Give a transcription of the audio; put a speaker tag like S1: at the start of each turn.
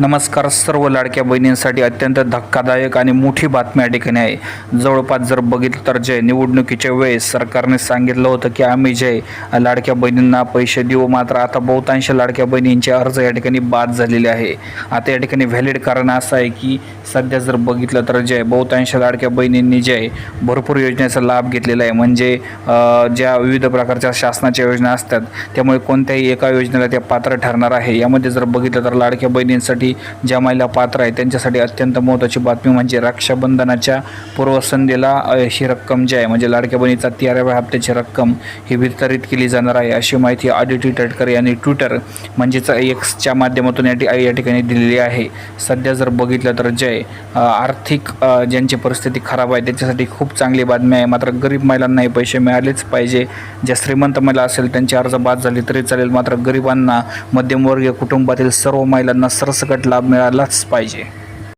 S1: नमस्कार सर्व लाडक्या बहिणींसाठी अत्यंत धक्कादायक आणि मोठी बातमी या ठिकाणी आहे. जवळपास जर बघितलं तर जय निवडणुकीच्या वेळेस सरकारने सांगितलं होतं की आम्ही जय लाडक्या बहिणींना पैसे देऊ मात्र आता बहुतांश लाडक्या बहिणींचे अर्ज या ठिकाणी बाद झालेले आहे. आता या ठिकाणी व्हॅलिड कारण असं आहे की सध्या जर बघितलं तर जय बहुतांश लाडक्या बहिणींनी जय भरपूर योजनेचा लाभ घेतलेला आहे. म्हणजे ज्या विविध प्रकारच्या शासनाच्या योजना असतात त्यामुळे कोणत्याही एका योजनेला त्या पात्र ठरणार आहे. यामध्ये जर बघितलं तर लाडक्या बहिणींसाठी ज्या महिला पात्र आहे त्यांच्यासाठी अत्यंत महत्त्वाची बातमी म्हणजे रक्षाबंधनाच्या पूर्वसंध्येला ही रक्कम जी आहे म्हणजे लाडक्या बहिणीचा तेराव्या हप्त्याची रक्कम ही वितरित केली जाणार आहे अशी माहिती आदिती तटकरे यांनी ट्विटर म्हणजेच एक्सच्या माध्यमातून या या ठिकाणी दिलेली आहे. सध्या जर बघितलं तर जय आर्थिक ज्यांची परिस्थिती खराब आहे त्याच्यासाठी खूप चांगली बातमी आहे. मात्र गरीब महिलांनाही पैसे मिळालेच पाहिजे. ज्या श्रीमंत महिला असेल त्यांची अर्ज बाद झाली तरी चालेल. मात्र गरिबांना मध्यमवर्गीय कुटुंबातील सर्व महिलांना सरसकट लाभ मिळालाच पाहिजे.